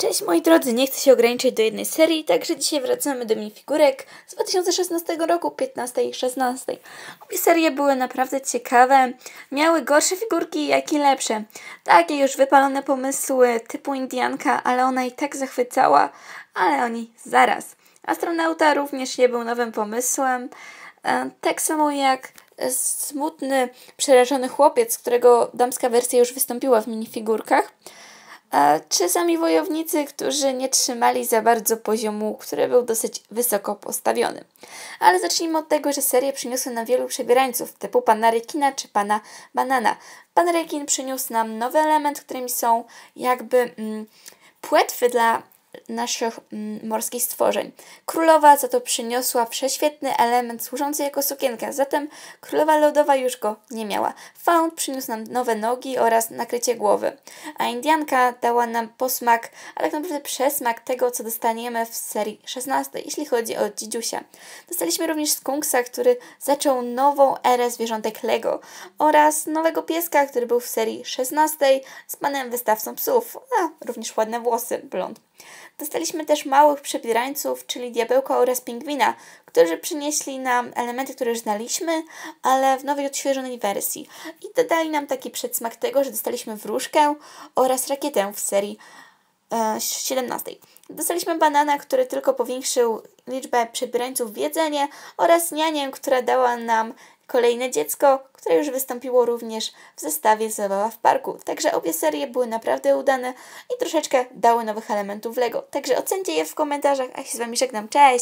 Cześć moi drodzy, nie chcę się ograniczyć do jednej serii, także dzisiaj wracamy do minifigurek z 2016 roku, 15 i 16. Obie serie były naprawdę ciekawe, miały gorsze figurki, jak i lepsze. Takie już wypalone pomysły typu Indianka, ale ona i tak zachwycała, ale oni zaraz. Astronauta również nie był nowym pomysłem, e, tak samo jak smutny, przerażony chłopiec, którego damska wersja już wystąpiła w minifigurkach. Czy sami wojownicy, którzy nie trzymali za bardzo poziomu, który był dosyć wysoko postawiony. Ale zacznijmy od tego, że serie przyniosły nam wielu przebierańców, typu pana Rekina czy pana Banana. Pan Rekin przyniósł nam nowy element, którymi są jakby mm, płetwy dla naszych mm, morskich stworzeń. Królowa za to przyniosła prześwietny element służący jako sukienka, zatem królowa lodowa już go nie miała. Faun przyniósł nam nowe nogi oraz nakrycie głowy, a Indianka dała nam posmak, ale tak naprawdę przesmak tego, co dostaniemy w serii 16, jeśli chodzi o Dzidziusia. Dostaliśmy również Skunksa, który zaczął nową erę zwierzątek Lego oraz nowego pieska, który był w serii 16 z panem wystawcą psów, a również ładne włosy, blond. Dostaliśmy też małych przebierańców, czyli diabełka oraz pingwina, którzy przynieśli nam elementy, które już znaliśmy, ale w nowej, odświeżonej wersji. I dodali nam taki przedsmak tego, że dostaliśmy wróżkę oraz rakietę w serii e, 17. Dostaliśmy banana, który tylko powiększył liczbę przebierańców w jedzenie oraz nianię, która dała nam kolejne dziecko, które już wystąpiło również w zestawie Zabawa w parku. Także obie serie były naprawdę udane i troszeczkę dały nowych elementów Lego. Także ocencie je w komentarzach, a się z Wami żegnam. Cześć!